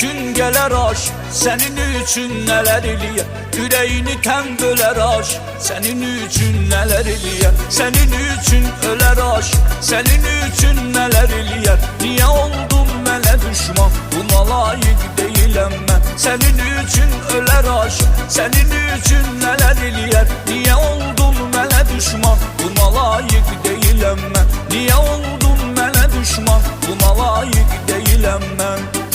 için geler aşk Senin için neler iliye? Yüreğini ten böler aşk Senin için neler iliye? Senin için öler aşk Senin için neler iliye? Niye oldum mele düşman? Buna layık değilim ben. Senin için öler aşk Senin için neler iliye? Niye oldum mele düşman? Buna layık değilim ben. Niye oldum mele düşman? Buna layık değilim ben.